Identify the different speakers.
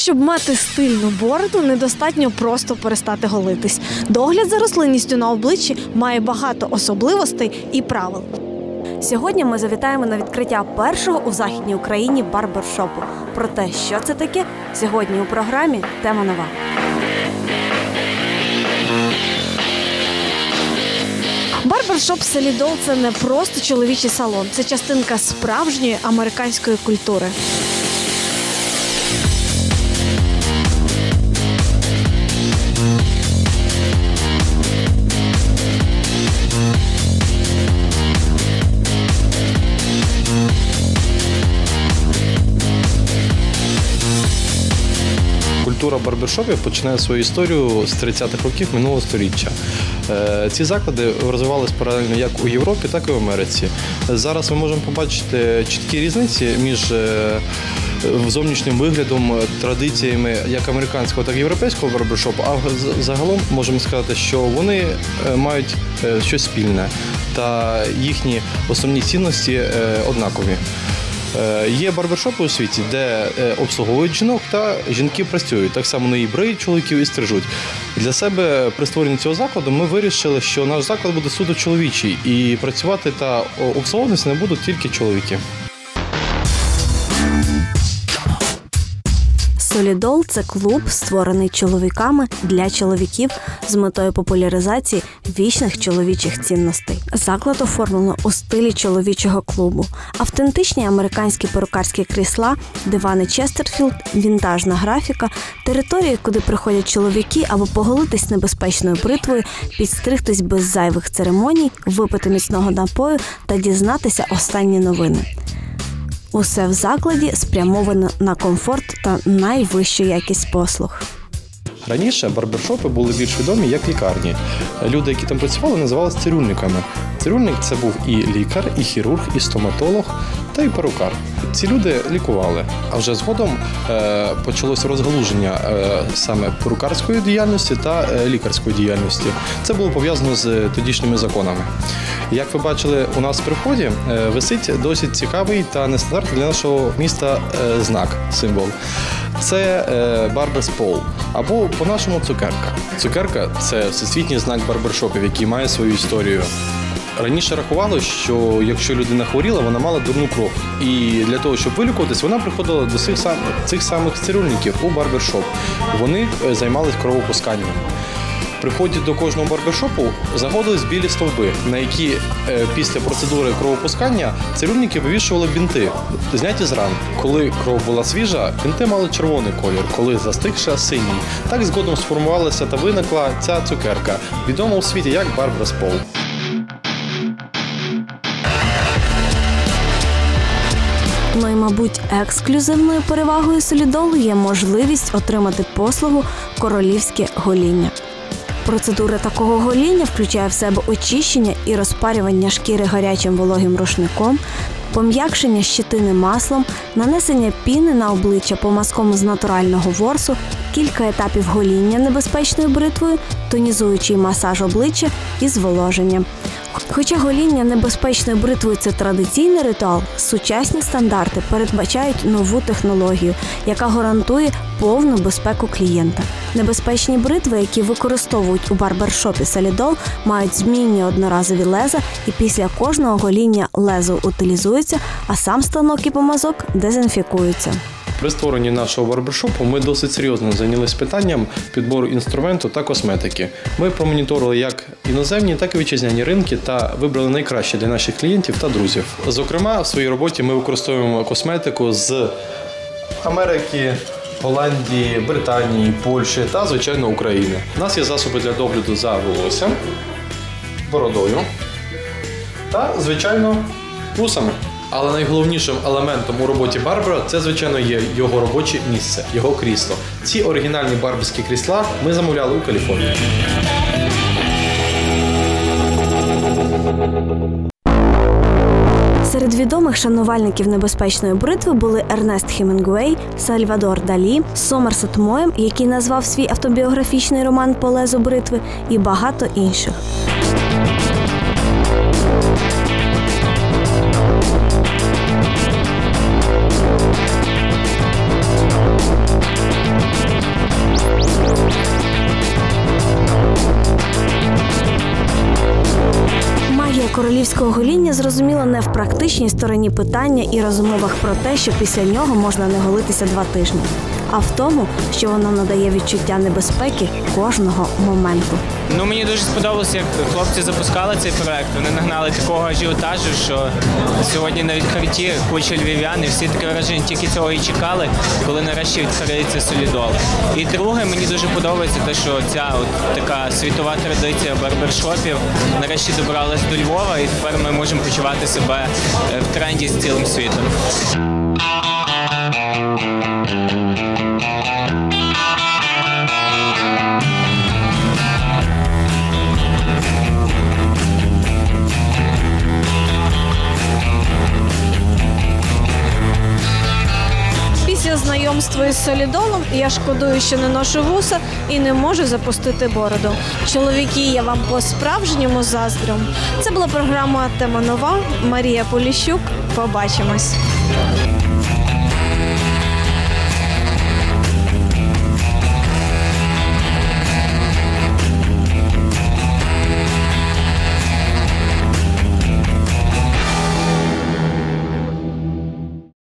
Speaker 1: щоб мати стильну бороду, недостатньо просто перестати голитись. Догляд за рослинністю на обличчі має багато особливостей і правил. Сьогодні ми завітаємо на відкриття першого у західній Україні барбершопу. Про те, що це таке, сьогодні у програмі тема нова. Барбершоп Селідол це не просто чоловічий салон, це частинка справжньої американської культури.
Speaker 2: Культура барбершопів починає свою історію з 30-х років минулого століття. Е, Ці заклади розвивались паралельно як у Європі, так і в Америці. Зараз ми можемо побачити чіткі різниці між е, зовнішнім виглядом, традиціями як американського, так і європейського барбершопу. А загалом можемо сказати, що вони е, мають щось спільне та їхні основні цінності однакові. Е, Є барбершопи у світі, де е, обслуговують жінок та жінки працюють. Так само не і бриють чоловіків і стрижуть. Для себе при створенні цього закладу ми вирішили, що наш заклад буде суто чоловічий і працювати та обслуговуватися не будуть тільки чоловіки.
Speaker 1: Солідол це клуб, створений чоловіками для чоловіків з метою популяризації вічних чоловічих цінностей. Заклад оформлено у стилі чоловічого клубу, автентичні американські перукарські крісла, дивани Честерфілд, вінтажна графіка, території, куди приходять чоловіки або поголитись небезпечною бритвою, підстригтись без зайвих церемоній, випити міцного напою та дізнатися останні новини. Усе в закладі спрямовано на комфорт та найвищу якість послуг.
Speaker 2: Раніше барбершопи були більш відомі як лікарні. Люди, які там працювали, називалися цирюльниками. Цирюльник це був і лікар, і хірург, і стоматолог, та й перукар. Ці люди лікували. А вже згодом е, почалося розгалуження е, саме перукарської діяльності та е, лікарської діяльності. Це було пов'язано з тодішніми законами. Як ви бачили, у нас при вході висить досить цікавий та нестандартний для нашого міста знак, символ. Це Барберс Пол або по-нашому цукерка. Цукерка це всесвітній знак барбершопів, який має свою історію. Раніше рахувало, що якщо людина хворіла, вона мала дурну кров. І для того, щоб вилікуватись, вона приходила до цих самих, цих самих цирюльників у барбершоп. Вони е, займались кровопусканням. При до кожного барбершопу заходились білі стовби, на які е, після процедури кровопускання цирюльники вивішували бінти, зняті з ран. Коли кров була свіжа, бінти мали червоний колір, коли застигша синій. Так згодом сформувалася та виникла ця цукерка, відома у світі як Барбарас
Speaker 1: Ну і, мабуть, ексклюзивною перевагою солідолу є можливість отримати послугу королівське гоління. Процедура такого гоління включає в себе очищення і розпарювання шкіри гарячим вологим рушником, пом'якшення щитини маслом, нанесення піни на обличчя помазком з натурального ворсу, кілька етапів гоління небезпечною бритвою, тонізуючий масаж обличчя і зволоження. Хоча гоління небезпечною бритвою це традиційний ритуал, сучасні стандарти передбачають нову технологію, яка гарантує повну безпеку клієнта. Небезпечні бритви, які використовують у барбершопі Солідол, мають змінні одноразові леза, і після кожного гоління лезо утилізується, а сам станок і помазок дезінфікуються.
Speaker 2: При створенні нашого барбершопу ми досить серйозно зайнялися питанням підбору інструменту та косметики. Ми промоніторили як іноземні, так і вітчизняні ринки та вибрали найкраще для наших клієнтів та друзів. Зокрема, в своїй роботі ми використовуємо косметику з Америки. Голландії, Британії, Польщі та, звичайно, України. У нас є засоби для догляду за волоссям, бородою та, звичайно, вусами. Але найголовнішим елементом у роботі Барбера це, звичайно, є його робоче місце, його крісло. Ці оригінальні барберські крісла ми замовляли у Каліфорнії.
Speaker 1: Серед відомих шанувальників небезпечної бритви були Ернест Хемінгуей, Сальвадор Далі, Сомерсет Моєм, який назвав свій автобіографічний роман по лезу бритви, і багато інших. Королівського гоління зрозуміла не в практичній стороні питання і розмовах про те, що після нього можна не голитися два тижні, а в тому, що воно надає відчуття небезпеки кожного моменту.
Speaker 3: Ну мені дуже сподобалося, як хлопці запускали цей проект. Вони нагнали такого ажіотажу, що сьогодні на відкритті куча львів'ян і всі таке враження тільки цього і чекали, коли нарешті відкриється солідол. І друге, мені дуже подобається те, що ця от така світова традиція барбершопів нарешті добралась до Львова, і тепер ми можемо почувати себе е, в тренді з цілим світом.
Speaker 4: Із солідолом я шкодую, що не ношу вуса і не можу запустити бороду. Чоловіки, я вам по-справжньому заздрю. Це була програма Тема нова. Марія Поліщук. Побачимось.